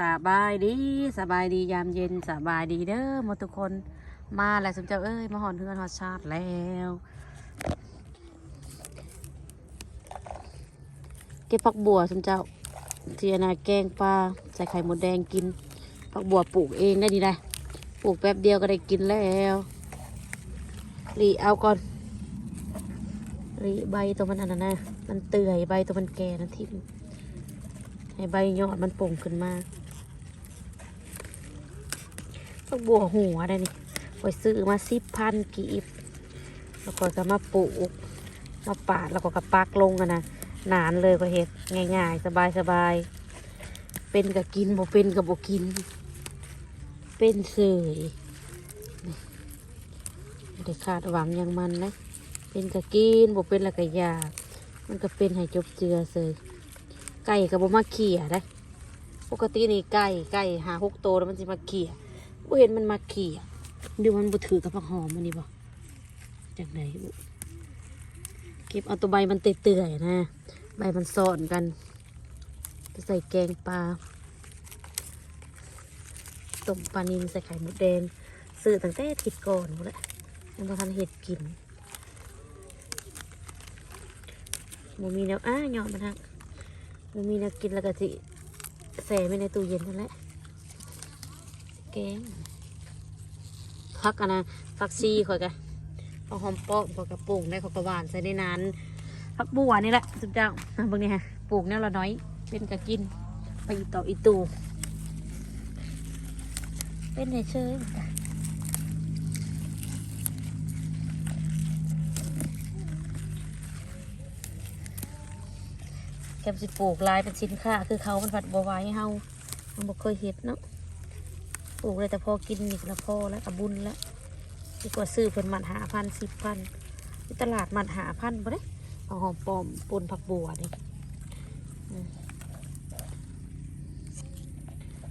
สบายดีสบายดียามเย็นสบายดีเด้อหมดทุกคนมาแล้วสมเจ้าเอ้ยมาหอนเพื่อนหอดชาติแล้วเก็บผักบัวสมเจ้าเทียนาแกงปลาใส่ไข่หมดแดงกินผักบัวปลูกเองได้ดีได้ปลูกแป๊บเดียวก็ได้กินแล้วหลีเอาก่อนหลีใบตัวมันอันนั้นนะมันเตื่อยใบตัวมันแก่นะทิมให้ใบยอดมันโป่งขึ้นมา ผักบัวหัวได้นี่ไปซื้อมาสิบพันกีบแล้วก็จะมาปลูกมาปาดแล้วก็กระปักลงกันนะนานเลยก็เห็ดง่าย ๆ สบายๆเป็นกับกินบ่เป็นกับบ่กิน เป็นเสยไม่ได้คาดหวังอย่างมันนะเป็นกับกินบ่เป็นล้วก็ยากมันก็เป็นให้จบเจือเสยไก่กับบ่มาเขี่ยได้ปกตินี่ไก่ไก่หาหกโตแล้วมันจะมาเขี่ย บ่เห็นมันมาขี่ดูมันบ่ถือกับผักหอมมันนี่บ่จากไหนเก็บเอาตัวใบมันเตื่อยๆนะ ใบมันซ่อนกันจะใส่แกงปลาต้มปลานิลใส่ไข่มดแดงซื้อตั้งแต่ทิดก่อนหมดแหละยังพอทันเห็ดกินมมีแนวอ้าหยอดมันทักมมีแนวกินแล้วก็สิใส่ไว้ในตู้เย็นนั่นแหละ กงพักกันนะพักซีข่อยกันเอาหอมปอกพอกระปุกได้เขากระหวานใส่ในนั้นผักบัวนี่แหละสุดเจ้าอะเบิ่งนี่ฮะปลูกแนวละน้อยเป็นกะกิน ไปต่ออีตูเป็นไงเชยแคมสิปลูกลายเป็นสินค้า คือเขามันผัดบัวไว้ให้เฮามันบ่เคยเห็ดเนาะ ปลูกเลยแต่พอกินนี่ก็ละพอแล้วกับบุญแล้วดีกว่าซื้อเพิ่นมันหาพันสิบพันที่ตลาดมันหาพันบ่ได้เอาหอมปอมปนผักบัวนี่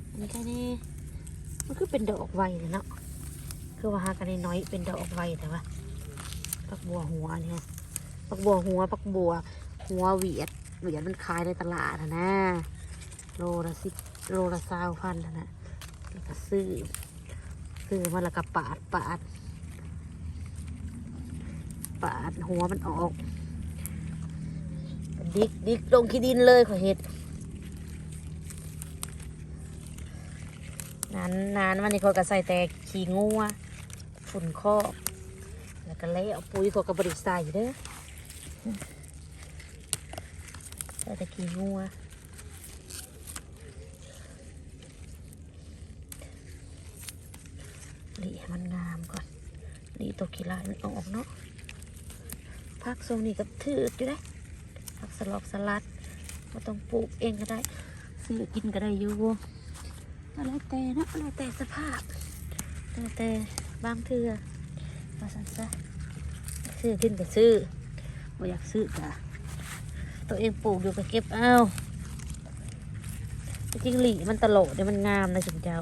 อันนี้แค่นี้มันคือเป็นดอกไวเลยเนาะคือว่าหากันน้อยเป็นดอกไวแต่ว่าผักบัวหัวเนี่ยผักบัวหัวผักบัว หัวเหวียดเหวียดมันขายในตลาดนะนะโลละสิบโลละสาวพันนะนะ ซื้อซื้อมาแล้วก็ปาดปาดปาดหัวมันออก ดิกดิกลงขี้ดินเลยขอเห็ดนานนานวันนี้เขาก็ใส่แต่ขี้งัวฝุ่นคอกแล้วก็เละเอาปุ๋ยเขาก็บริใส่เด้อใส่แต่ขี้งัวหลีให้ มันงามก่อนหลีตัวขี้ลามันออกเนาะผักทรงนี้ก็ถืออยู่ได้ผักสลอกสลัดก็ต้องปลูกเองก็ได้ ซื้อกินก็ได้อยู่ก็แล้วแต่นอะแล้วแต่สภาพแล้วแต่บางเทือมาสั่นซะซื้อกินก็ซื้อบ่อยากซื้อก็ตัวเองปลูกอยู่ก็เก็บเอาจริงหลีมันตลกเนี่ยมันงามนะสินเจ้า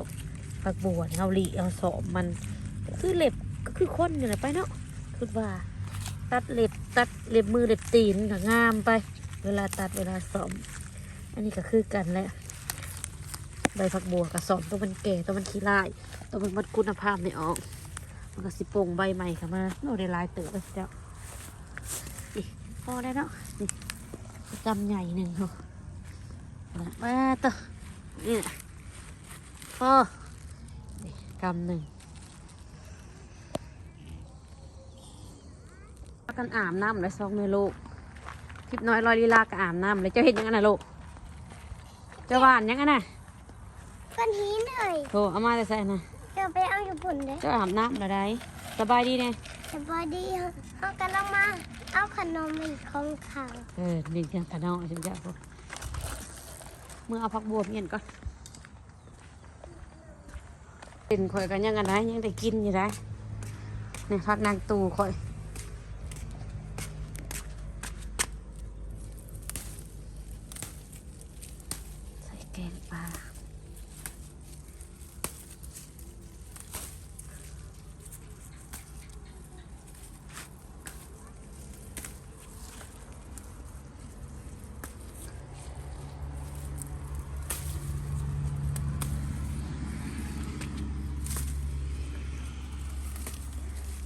ผักบัวเนี่ยเอาหลีเอาสอมมัน คือเล็บก็คือคนอยู่แหละไปเนาะคือว่า ตัดเล็บตัดเล็บมือเล็บตีนก็งามไป เวลาตัดเวลาสอม อันนี้ก็คือกันแหละใบผักบัวกับสอมตัวมันแก่ตัวมันขี้ลายตัวมันมัดคุณภาพไม่ออก มันก็สิปงใบใหม่เข้ามาเราได้ลายเติบแล้วเจ้าอีพอได้เนาะนี่กำใหญ่หนึ่งเนาะมาตัวนี่พอกำหนึ่ง พา กันอาบน้ำเลยซองในลูกทิพน้อยลอยลีลาก็อาบน้ำเลยเจ้าเห็นยังไงนะลูกเจ้าหวานยังไงนะก้อนหินเลยโถเอามาแต่ใส่นะเดี๋ยวไปเอาญี่ปุ่นเลยเจ้าอาบน้ำอะไรสบายดีเนี่ยสบายดีเขากำลังมา เอาขนมอีกของเขาเออนี่เชียงตะนองฉันจะพูดเมื่อเอาพักบัวเมียนก่อนเป็นข่อยกันยังไงนะยังได้กินอยู่ได้นี่พักนางตูข่อย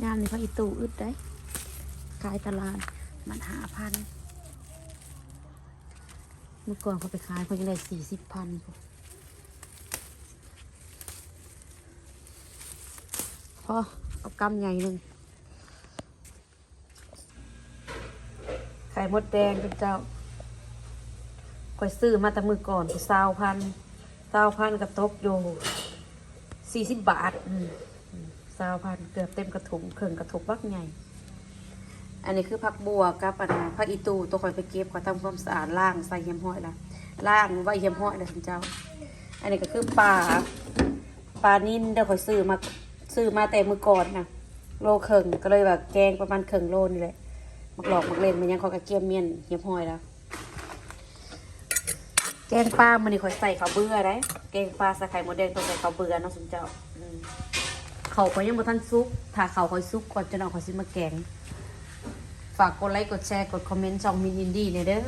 งานนี่พระอีตูอึดได้ขายตลาดมันหาพัน เมื่อก่อนเขาไปขายเขายังได้สี่สิบพันพอเอากำใหญ่หนึ่งไข่มดแดงเป็นเจ้าคอยซื้อมาแต่มือก่อนสาวพันสาวพันกระตกอยู่สี่สิบบาท อืม สาวพันเกือบเต็มกระถุงเข่งกระถุงบักใหญ่ อันนี้คือผักบัวกับอันนะผักอีตูตัวคอยไปเก็บขอทำความสะอาดล่างใส่เยี่ยมห้อยละล่างไว้เยี่ยมห้อยเลยคุณเจ้า อันนี้ก็คือปลาปลานิ่นเดี๋ยวคอยซื้อมาซื้อมาแต่มือก่อนนะโลเข่งก็เลยแบบแกงประมาณเข่งโลนี่แหละมักหลอกมักเล่นมันยังคอยกระเกียมเมียนเยี่ยมห้อยแล้วแกงปลามันนี่คอยใส่ข้าวเบื่อได้แกงปลาใส่ไข่มดแดงต้องใส่ข้าวเบื่อเนาะสุนเจ้าอืม เขาก็ยังบ่ทันซุก ถ้าเขาคอยซุกก่อนจะนเองเขาซิมาแกง ฝากกดไลค์กดแชร์กดคอมเมนต์ช่องมินยินดีเนี่ยเด้อ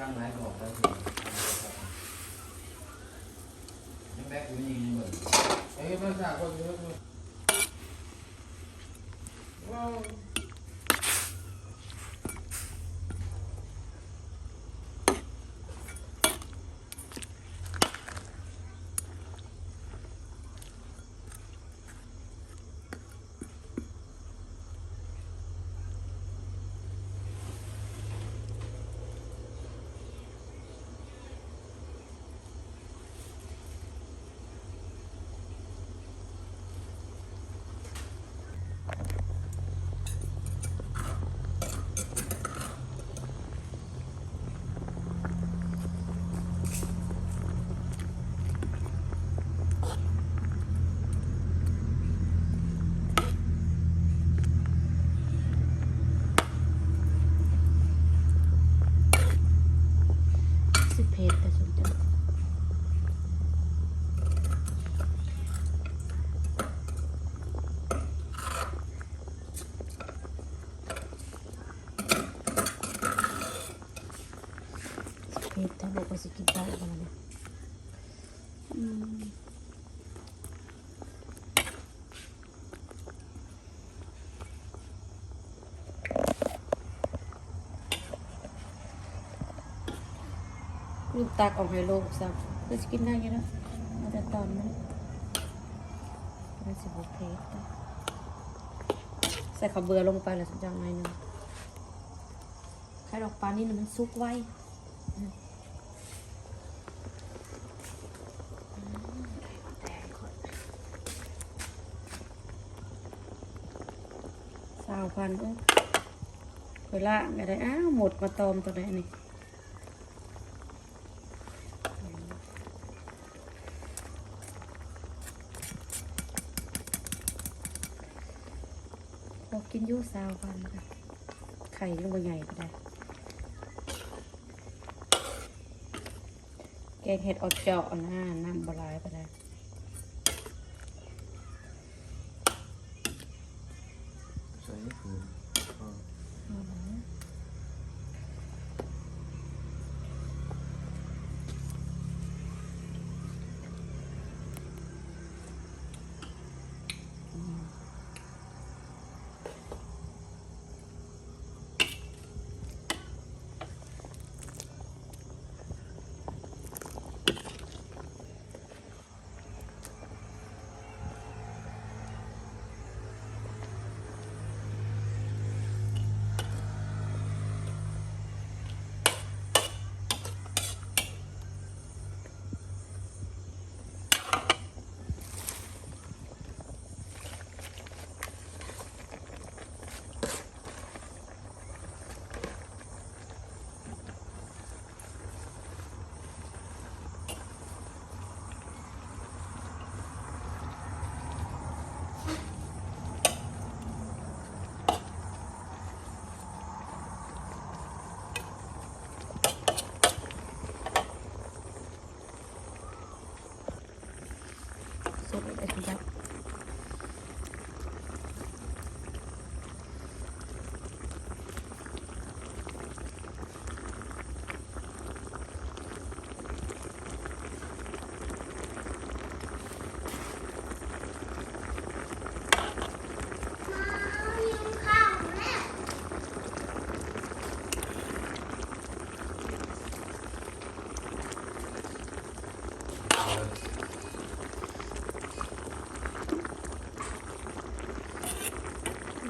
ต้องนั่งไหนบอกได้สิยังแบกอยู่นี่เหมือนเอ้ยภาษาคนเยอะเลยว้าว สิเพจแต่สนใจเพจถ้าบอกว่าสิกินได้ประมาณนี้อืม ลูกตากออกให้โลกซับก็สิกินได้ยังนะมาแต่ตอนนั้นมันสิบเพจได้ใส่ข้าวเบือลงไปแล้วสักจังหน่ยหนึงไข่ดอกปลานี่น่ะมันสุกไวสาวพันเอ้ยเวลาไม่ได้อ้าวหมดมาตอมตัวไหนนี่ พอกินยูซาวกันค่ะไข่ลงไปใหญ่ก็ได้ แกงเห็ดอดเจาะนะน้ำบลายก็ได้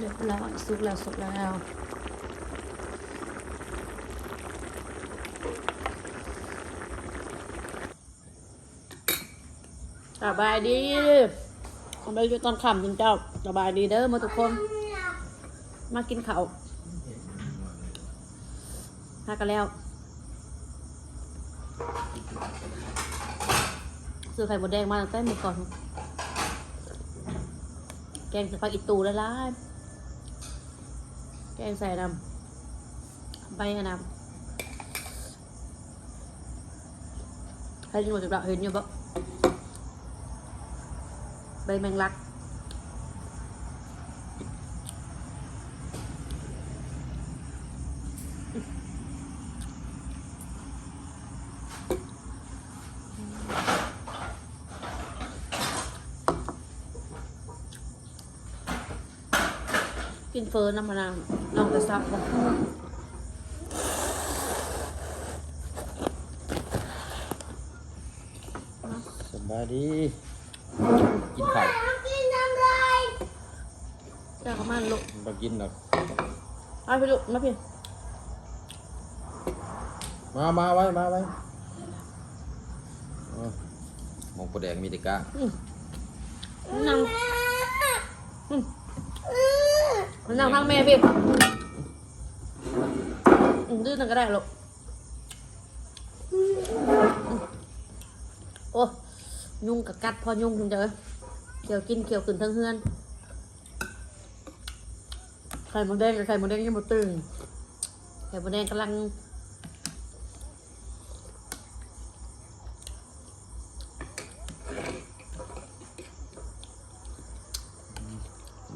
เรียบร้อยสุกแล้วสุกแล้วสบายดีทำไปอยู่ตอนค่ำคุณเจ้าสบายดีเด้อมาทุกคน มากินข้าวหากันแล้วซื้อไข่หมดแดงมาตั้งแต่เมื่อก่อน แกงส่ผักอีตูละลายๆแกงใส่น้ำใบอะน้ำใครกินหมดจุดละ เห็นอยู่ปะใบแมงลักกินเฟิร์นน้ำมะนาว ลองแต่ซับบ่สบายดี กินไข่กินอะไรเจ้าเขามาลุกมากินหรอกเอาไปลุกมาพี่ มามาไว้ มาไว้หมองประแดงมีแต่กล้านั่ง มันั่งทางแม่พี่อืมดื้อนั่งก็ได้ลูกอืมโอ้ยุ่งกับกัดพอยุ่งคุณเจอเกี่ยวกินเกี่ยวขึ้นทั้งเฮือนไข่มดแดงกับไข่มดแดงยังบ่ตื่นไข่มดแดงกำลัง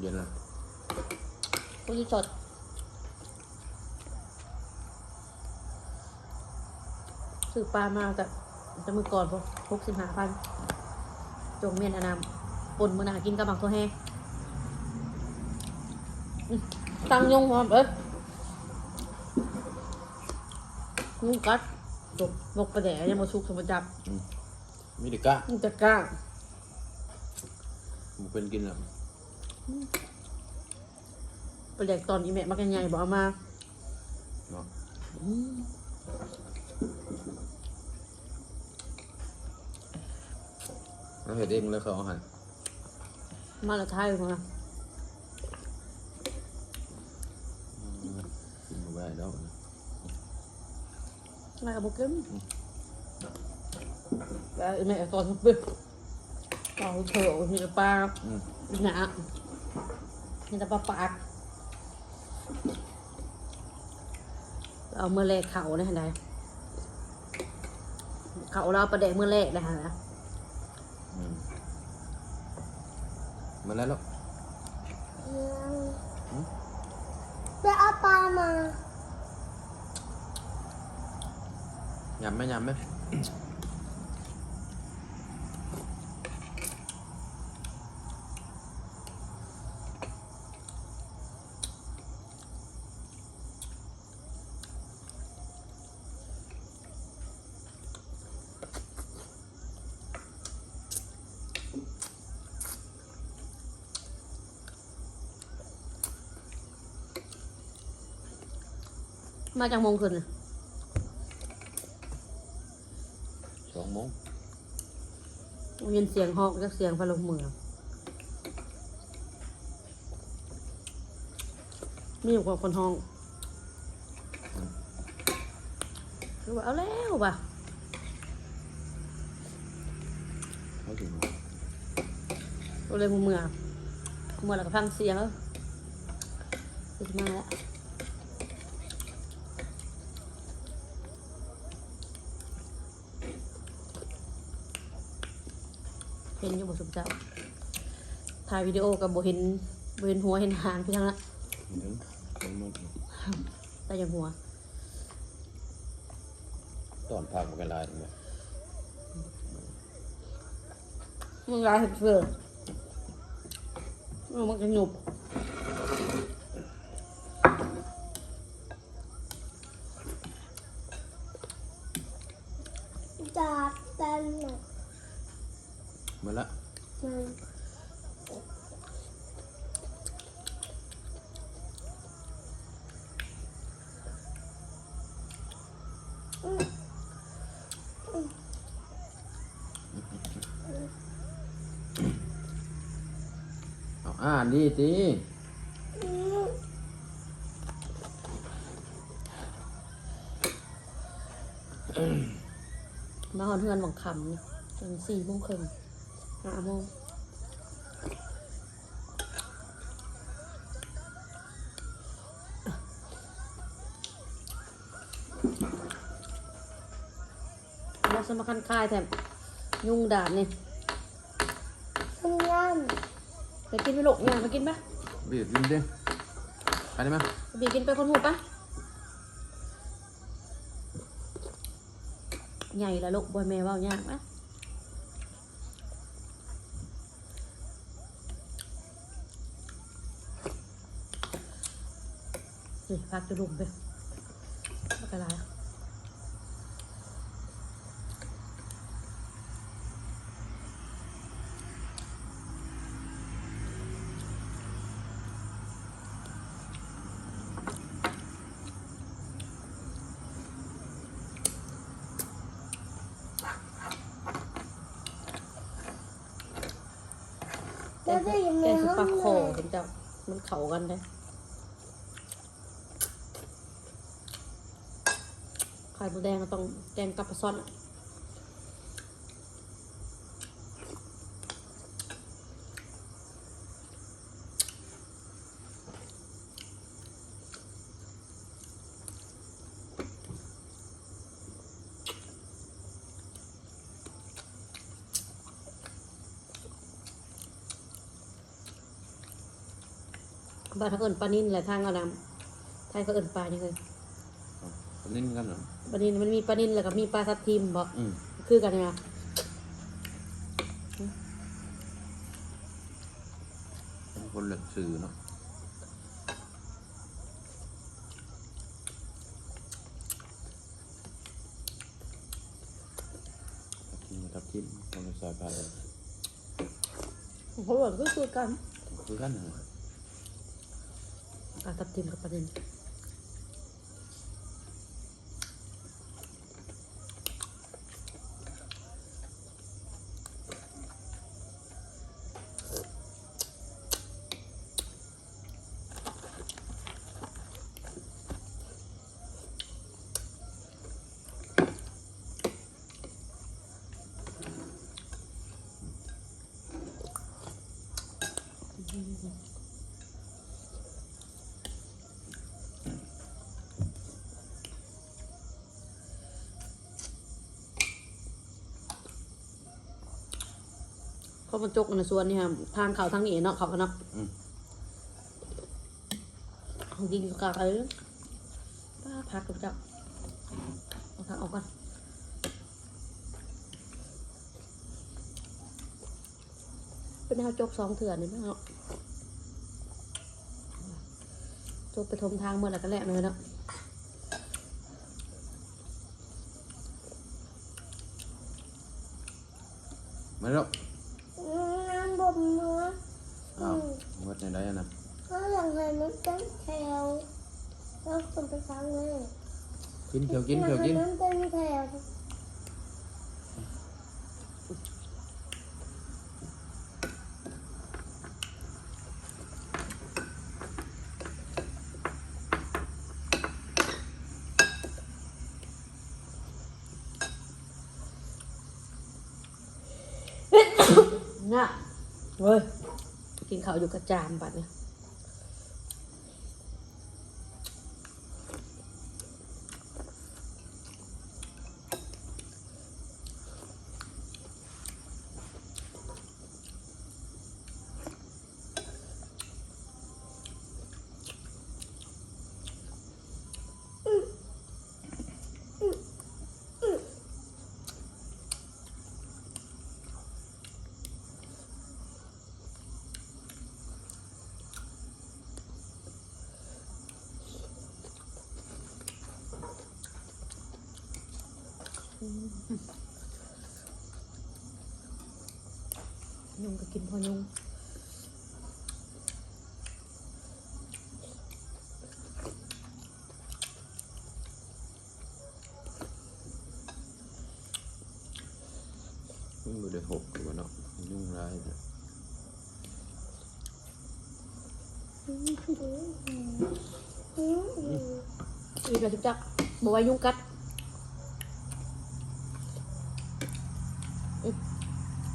เย็นแล้ว ผู้ที่สดซื้อปลามาแต่จะมือก่อนพวกหกสิบห้าพันจงเมียนอนามปนมือหนากินกับหมักตัวแห้งอื้อตังยงหอมเอ้ยนุ่งกัดตกบกประแดยังมาชุกสมบัติจับมีแต่กล้างมันจะกล้างมันเป็นกินแล้ว ประแดกตอนอีแม่มากันใหญ่บอกเอามาเนาะอืมแล้วเห็ดเองแล้วเขาเอาหั่นมาละท้ายของเรากินมาไว้แล้วมากับบุกเกมแล้วอีแม่ตอนทุบปึ๊บต่อเถอะมีแต่ปลาอืม หนามีแต่ปลาปาก เอาเมื่อแรกเขาได้ไหนเขาเราประเดกเมื่อแรกได้ฮะนะอืมมาแล้วลูกไปเอาปลามา ยำไหมยำไหม มาจากโมงคืนน่ะสองโมงยินเสียงฮอกจากเสียงพะโลงเมืองมีอยู่กับคนห้องคือว่าเอาแล้วป่ะเขาถึงเราเลยมือเมืองเมื่อเราก็ฟังเสียงแล้วขึ้นมาแล้ว เห็นอยู่บนสุดเจ้าถ่ายวิดีโอกับโบเห็นโบเห็นหัวเห็นหางพี่ทั้งละเดี๋ยวเดี๋ยวมันแต่อย่างหัวตอนพักมันก็ลายทั้งหมดมึงลายเสือมันจะหยุบจับตัน มาละอาอ่านดีสิมาหอนเพื่อนบังคำจนสี่โมงครึ่ง ห้าโมงแล้วสมาคันคายแถมยุงด่านนี่คุณย่ไปกินไปลูกเนี่ยไปกินปะบีบกินดิไปได้ไหมไปกินไปคนหูปะใหญ่ละลูกบอยแม่เว่ายากปะ นี่พักจะลุมไปไม่เป็นไรำแล้วได้ยังไงแกงคือห้อปลางโขเลยเป็นเจ้ามันเข่ากันเลย แดงก็ต้องแกงกับปลาซ่อนอะบ้านเขาเอิญปลานิ่นแหละทางเอาน้ำไทยเขาเอิญปลายังไงนิ่งกันเหรอ ปลานิ่นมันมีปลานิ่นแล้วก็มีปลาทับทิมบอกอืมคือกันไงคนละสื่อเนาะกินกับกินคนละสายพันธุ์เขาบอกก็คือกันคือกันเหรอปลาทับทิมกับปลานิ่น เขาบรรจกในส่วนนี่ครับทางเขาทางนี้เนาะเขาก็เนาะอืม ของกินกับกากเอ้ยป้าพักกับเจ้าเอาทางออกก่อนเป็นแนวจกสองเถื่อนนี่มั้งเนาะจกไปทมทางเมื่อไหร่ก็แหละเลยเนาะไม่หรอก น้ำบ่มเนื้อ อ้าววัดในไรอะนะ ก็อย่างไรมันเป็นแถวแล้ว คนไปฟังเลยกินเขียวกินเขียวกินมันเป็นแถวน่ะเว้ยกินข้าวอยู่กระจามบัดเนี่ย ยุงก็กินพอยุงมันอยู่ได้หกหรือว่าเนาะยุ่งร้ายเนี่ยอีกแล้วทุกจักบอกว่ายุ่งกัดอืม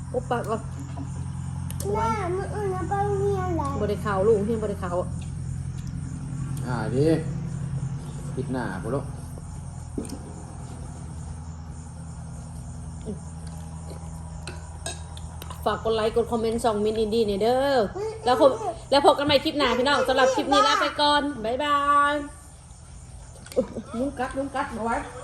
โอ้ปากก่อนแม่มันอื่นนะไปโรงเรียนแหละบริเขาลูกเพียงบริเขาอ่าดีปิดหน้าปุ๊บฝากกดไลค์กดคอมเมนต์สองมินอินดี้เนี่ยเด้อแล้วพบแล้วพบกันใหม่คลิปหน้าพี่น้องสำหรับคลิปนี้ลาไปก่อน บ๊ายบายอุ๊ยยุ่งกัดยุ่งกัดมาไว้ไ